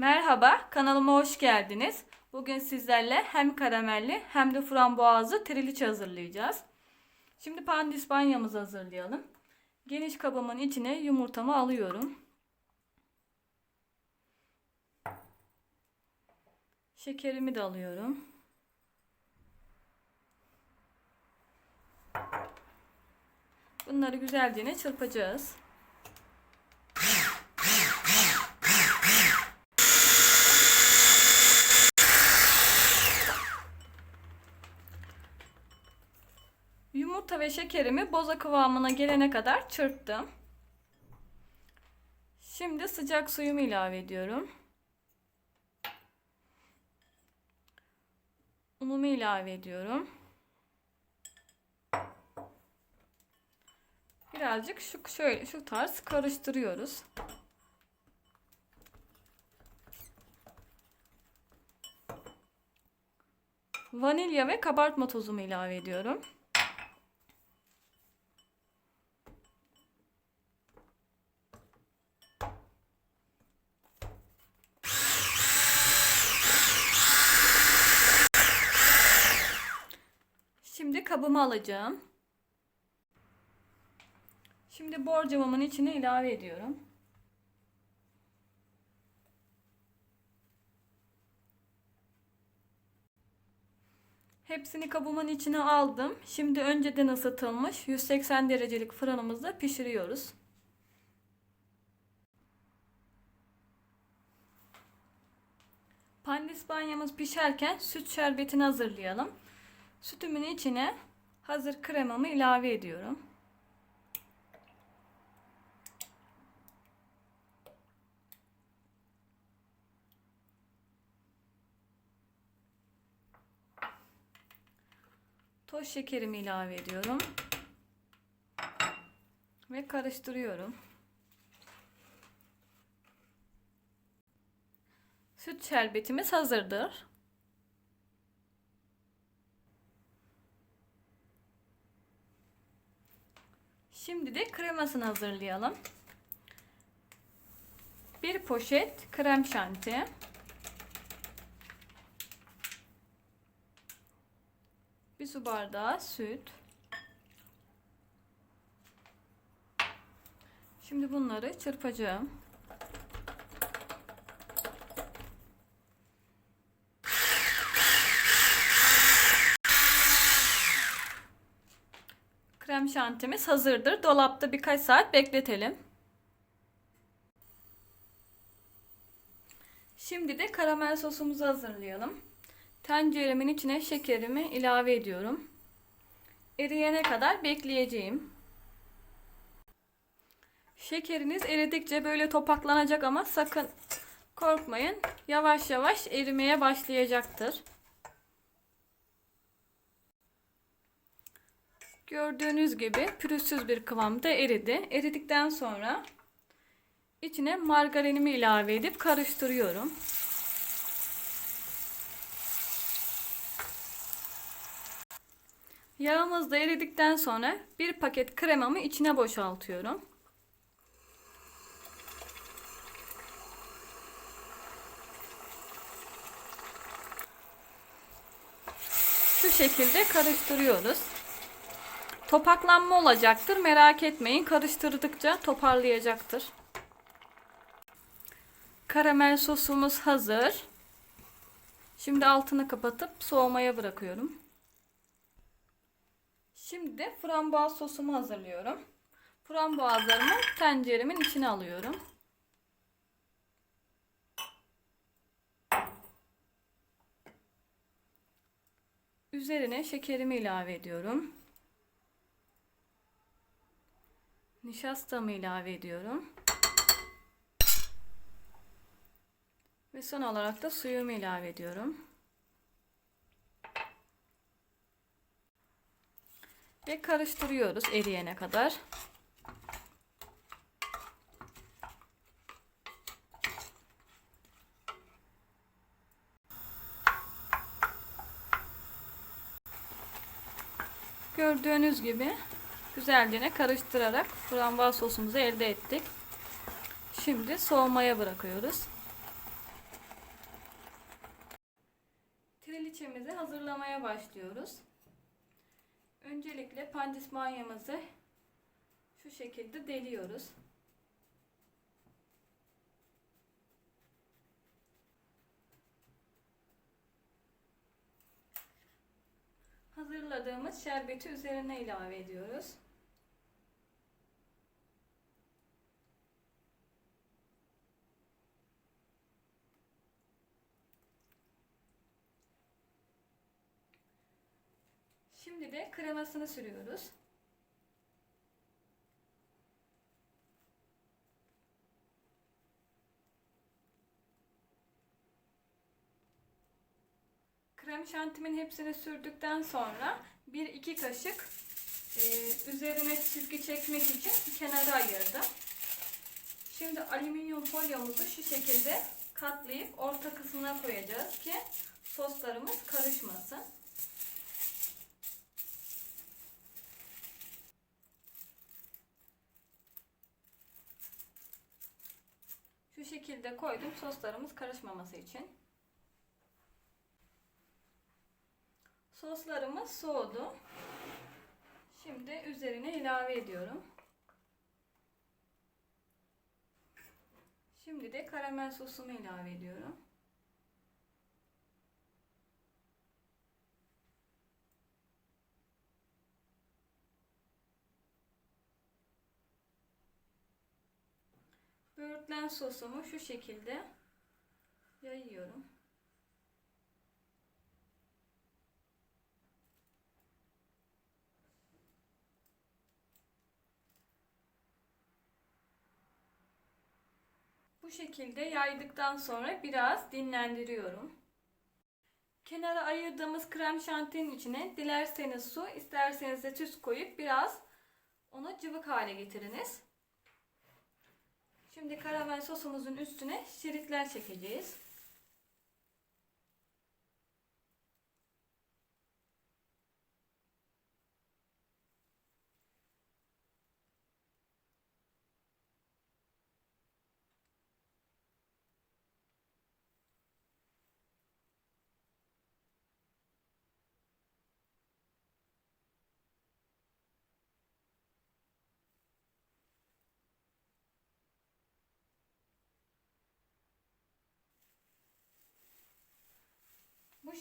Merhaba, kanalıma hoş geldiniz. Bugün sizlerle hem karamelli hem de frambuazlı triliçe hazırlayacağız. Şimdi pandispanyamızı hazırlayalım. Geniş kabımın içine yumurtamı alıyorum. Şekerimi de alıyorum. Bunları güzelce çırpacağız. Yumurta ve şekerimi boza kıvamına gelene kadar çırptım. Şimdi sıcak suyumu ilave ediyorum. Unumu ilave ediyorum. Birazcık şu şöyle şu tarz karıştırıyoruz. Vanilya ve kabartma tozumu ilave ediyorum. Şimdi kabımı alacağım. Şimdi borcamımın içine ilave ediyorum. Hepsini kabımın içine aldım. Şimdi önceden ısıtılmış 180 derecelik fırınımızda pişiriyoruz. Pandispanyamız pişerken süt şerbetini hazırlayalım. Sütümün içine hazır kremamı ilave ediyorum. Toz şekerimi ilave ediyorum. Ve karıştırıyorum. Süt şerbetimiz hazırdır. Şimdi de kremasını hazırlayalım. Bir poşet krem şanti. Bir su bardağı süt. Şimdi bunları çırpacağım. Krem şantimiz hazırdır. Dolapta birkaç saat bekletelim. Şimdi de karamel sosumuzu hazırlayalım. Tenceremin içine şekerimi ilave ediyorum. Eriyene kadar bekleyeceğim. Şekeriniz eridikçe böyle topaklanacak ama sakın korkmayın. Yavaş yavaş erimeye başlayacaktır. Gördüğünüz gibi pürüzsüz bir kıvamda eridi. Eridikten sonra içine margarinimi ilave edip karıştırıyorum. Yağımız da eridikten sonra bir paket kremamı içine boşaltıyorum. Şu şekilde karıştırıyoruz. Topaklanma olacaktır. Merak etmeyin. Karıştırdıkça toparlayacaktır. Karamel sosumuz hazır. Şimdi altını kapatıp soğumaya bırakıyorum. Şimdi frambuaz sosumu hazırlıyorum. Frambuazlarımı tenceremin içine alıyorum. Üzerine şekerimi ilave ediyorum. Nişastamı ilave ediyorum. Ve son olarak da suyumu ilave ediyorum. Ve karıştırıyoruz eriyene kadar. Gördüğünüz gibi güzelliğine karıştırarak frambuaz sosumuzu elde ettik. Şimdi soğumaya bırakıyoruz. Triliçemizi hazırlamaya başlıyoruz. Öncelikle pandismanyamızı şu şekilde deliyoruz. Hazırladığımız şerbeti üzerine ilave ediyoruz. Şimdi de kremasını sürüyoruz. Krem şantimin hepsini sürdükten sonra 1-2 kaşık e, üzerine çizgi çekmek için kenara ayırdım. Şimdi alüminyum folyomuzu şu şekilde katlayıp orta kısmına koyacağız ki soslarımız karışmasın. Şu şekilde koydum soslarımız karışmaması için. Soslarımız soğudu. Şimdi üzerine ilave ediyorum. Şimdi de karamel sosumu ilave ediyorum. Böğürtlen sosumu şu şekilde yayıyorum. Bu şekilde yaydıktan sonra biraz dinlendiriyorum. Kenara ayırdığımız krem şantinin içine dilerseniz su, isterseniz de tuz koyup biraz onu cıvık hale getiriniz. Şimdi karamel sosumuzun üstüne şeritler çekeceğiz.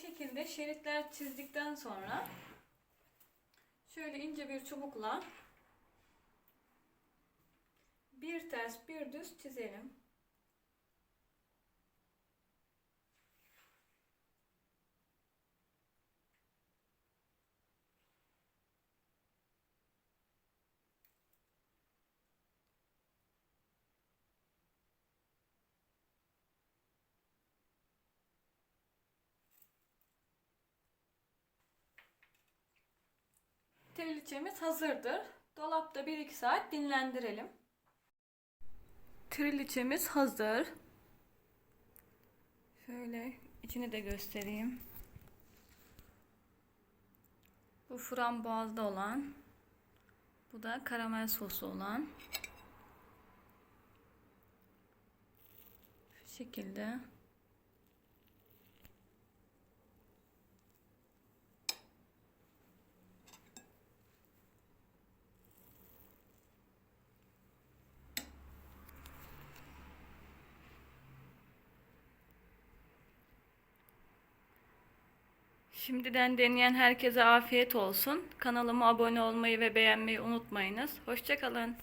Şekilde şeritler çizdikten sonra şöyle ince bir çubukla bir ters bir düz çizelim. Triliçemiz hazırdır. Dolapta 1-2 saat dinlendirelim. Triliçemiz hazır. Şöyle içini de göstereyim. Bu frambuazlı olan. Bu da karamel soslu olan. Şu şekilde. Şimdiden deneyen herkese afiyet olsun. Kanalıma abone olmayı ve beğenmeyi unutmayınız. Hoşçakalın.